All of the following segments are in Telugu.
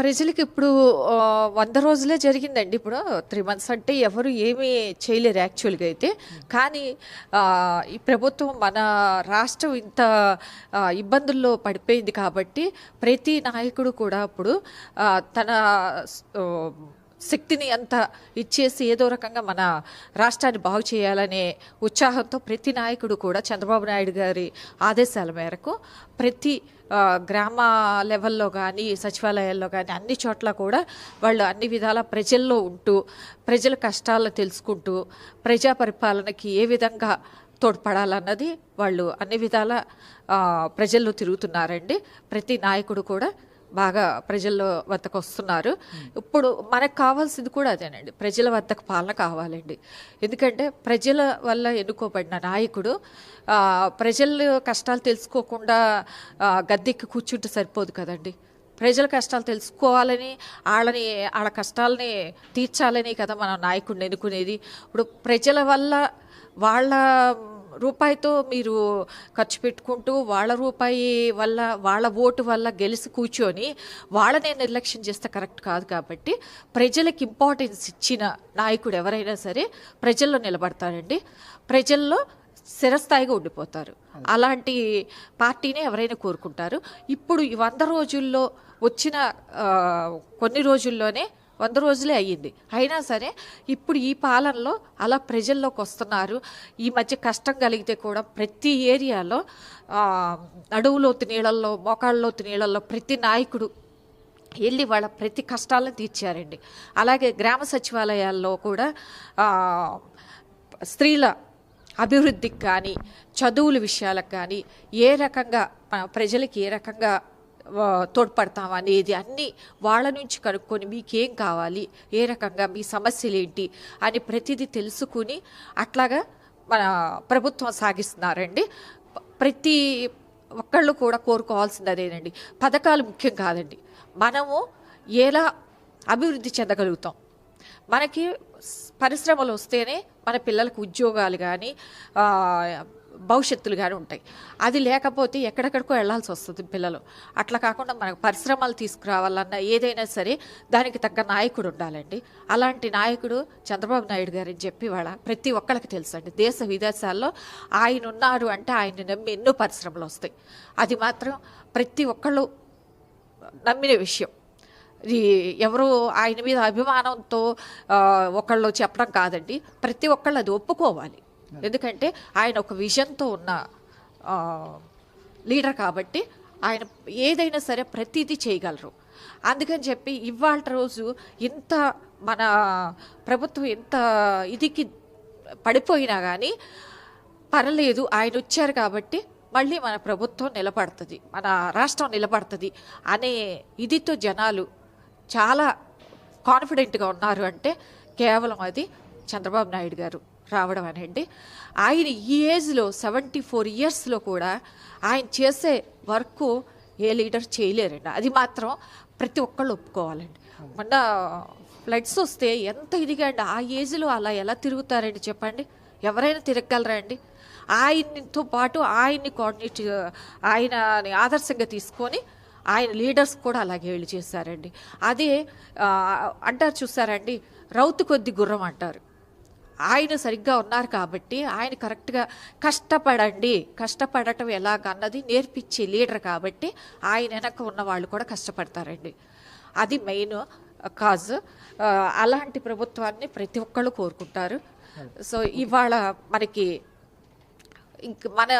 ప్రజలకి ఇప్పుడు వంద రోజులే జరిగిందండి ఇప్పుడు. త్రీ మంత్స్ అంటే ఎవరు ఏమీ చేయలేరు యాక్చువల్గా అయితే. కానీ ఈ ప్రభుత్వం మన రాష్ట్రం ఇంత ఇబ్బందుల్లో పడిపోయింది కాబట్టి ప్రతి నాయకుడు కూడా ఇప్పుడు తన శక్తిని అంత ఇచ్చేసి ఏదో రకంగా మన రాష్ట్రాన్ని బాగు చేయాలనే ఉత్సాహంతో ప్రతి నాయకుడు కూడా చంద్రబాబు నాయుడు గారి ఆదేశాల మేరకు ప్రతి గ్రామ లెవెల్లో కానీ సచివాలయాల్లో కానీ అన్ని చోట్ల కూడా వాళ్ళు అన్ని విధాల ప్రజల్లో ఉంటూ ప్రజల కష్టాలను తెలుసుకుంటూ ప్రజా పరిపాలనకి ఏ విధంగా తోడ్పడాలన్నది వాళ్ళు అన్ని విధాల ప్రజల్లో తిరుగుతున్నారండి. ప్రతి నాయకుడు కూడా బాగా ప్రజల్లో వద్దకు వస్తున్నారు ఇప్పుడు మనకు కావాల్సింది కూడా అదేనండి. ప్రజల వద్దకు పాలన కావాలండి. ఎందుకంటే ప్రజల వల్ల ఎన్నుకోబడిన నాయకుడు ప్రజల కష్టాలు తెలుసుకోకుండా గద్దెక్కి కూర్చుంటే సరిపోదు కదండి. ప్రజల కష్టాలు తెలుసుకోవాలని వాళ్ళని వాళ్ళ కష్టాలని తీర్చాలని కదా మన నాయకుడిని ఎన్నుకునేది. ఇప్పుడు ప్రజల వల్ల వాళ్ళ రూపాయితో మీరు ఖర్చు పెట్టుకుంటూ వాళ్ళ రూపాయి వల్ల వాళ్ళ ఓటు వల్ల గెలిచి కూర్చొని వాళ్ళనే నిర్లక్ష్యం చేస్తే కరెక్ట్ కాదు కాబట్టి ప్రజలకు ఇంపార్టెన్స్ ఇచ్చిన నాయకుడు ఎవరైనా సరే ప్రజల్లో నిలబడతారండి. ప్రజల్లో స్థిరస్థాయిగా ఉండిపోతారు. అలాంటి పార్టీనే ఎవరైనా కోరుకుంటారు. ఇప్పుడు ఈ వంద రోజుల్లో వచ్చిన కొన్ని రోజుల్లోనే వంద రోజులే అయ్యింది. అయినా సరే ఇప్పుడు ఈ పాలనలో అలా ప్రజల్లోకి వస్తున్నారు. ఈ మధ్య కష్టం కలిగితే కూడా ప్రతి ఏరియాలో అడవులోతి నీళ్ళల్లో మోకాళ్ళలోతు నీళ్ళల్లో ప్రతి నాయకుడు వెళ్ళి వాళ్ళ ప్రతి కష్టాలను తీర్చారండి. అలాగే గ్రామ సచివాలయాల్లో కూడా స్త్రీల అభివృద్ధికి కానీ చదువుల విషయాలకు కానీ ఏ రకంగా ప్రజలకి ఏ రకంగా తోడ్పడతాం అనేది అన్నీ వాళ్ళ నుంచి కనుక్కొని మీకేం కావాలి? ఏ రకంగా మీ సమస్యలు ఏంటి అని ప్రతిదీ తెలుసుకుని అట్లాగా మన ప్రభుత్వం సాగిస్తున్నారండి. ప్రతి ఒక్కళ్ళు కూడా కోరుకోవాల్సింది అదేనండి పథకాలు ముఖ్యం కాదండి. మనము ఎలా అభివృద్ధి చెందగలుగుతాం? మనకి పరిశ్రమలు వస్తేనే మన పిల్లలకు ఉద్యోగాలు కానీ భవిష్యత్తులు కానీ ఉంటాయి. అది లేకపోతే ఎక్కడెక్కడికో వెళ్ళాల్సి వస్తుంది పిల్లలు. అట్లా కాకుండా మనకు పరిశ్రమలు తీసుకురావాలన్నా ఏదైనా సరే దానికి తగ్గ నాయకుడు ఉండాలండి. అలాంటి నాయకుడు చంద్రబాబు నాయుడు గారు అని చెప్పి వాళ్ళ ప్రతి ఒక్కరికి తెలుసండి. దేశ విదేశాల్లో ఆయన ఉన్నారు అంటే ఆయన నమ్మి ఎన్నో పరిశ్రమలు వస్తాయి. అది మాత్రం ప్రతి ఒక్కళ్ళు నమ్మిన విషయం. ఎవరు ఆయన మీద అభిమానంతో ఒకళ్ళు చెప్పడం కాదండి. ప్రతి ఒక్కళ్ళు అది ఒప్పుకోవాలి. ఎందుకంటే ఆయన ఒక విజన్తో ఉన్న లీడర్ కాబట్టి ఆయన ఏదైనా సరే ప్రతిదీ చేయగలరు. అందుకని చెప్పి ఇవాళ రోజు ఇంత మన ప్రభుత్వం ఇంత ఇదికి పడిపోయినా కానీ పర్లేదు ఆయన వచ్చారు కాబట్టి మళ్ళీ మన ప్రభుత్వం నిలబడుతుంది మన రాష్ట్రం నిలబడుతుంది అనే ఇదితో జనాలు చాలా కాన్ఫిడెంట్గా ఉన్నారు అంటే కేవలం అది చంద్రబాబు నాయుడు గారు. రావడం అనండి. ఆయన ఈ ఏజ్లో సెవెంటీ ఫోర్ ఇయర్స్లో కూడా ఆయన చేసే వర్క్ ఏ లీడర్ చేయలేరండి. అది మాత్రం ప్రతి ఒక్కళ్ళు ఒప్పుకోవాలండి. మొన్న ఫ్లడ్స్ వస్తే ఎంత ఇదిగా అండి ఆ ఏజ్లో అలా ఎలా తిరుగుతారండి చెప్పండి? ఎవరైనా తిరగలరా అండి? ఆయనతో పాటు ఆయన్ని కోఆర్డినేట్ ఆయనని ఆదర్శంగా తీసుకొని ఆయన లీడర్స్ కూడా అలాగే వెళ్ళి చేశారండి. అదే అంటారు చూసారండి రౌతు కొద్ది గుర్రం అంటారు. ఆయన సరిగ్గా ఉన్నారు కాబట్టి ఆయన కరెక్ట్గా కష్టపడండి. కష్టపడటం ఎలాగన్నది నేర్పించే లీడర్ కాబట్టి ఆయన వెనక ఉన్న వాళ్ళు కూడా కష్టపడతారండి. అది మెయిన్ కాజ్. అలాంటి ప్రభుత్వాన్ని ప్రతి ఒక్కళ్ళు కోరుకుంటారు. సో ఇవాళ మనకి ఇంక మన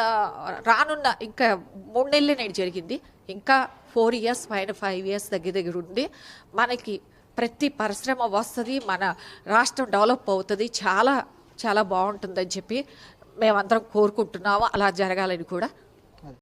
రానున్న ఇంకా మూడు నెలలే నేడు జరిగింది. ఇంకా ఫోర్ ఇయర్స్ పైన ఫైవ్ ఇయర్స్ దగ్గర దగ్గర ఉంది మనకి ప్రతి పరిశ్రమ వస్తుంది మన రాష్ట్రం డెవలప్ అవుతుంది చాలా చాలా బాగుంటుందని చెప్పి మేమందరం కోరుకుంటున్నాము. అలా జరగాలని కూడా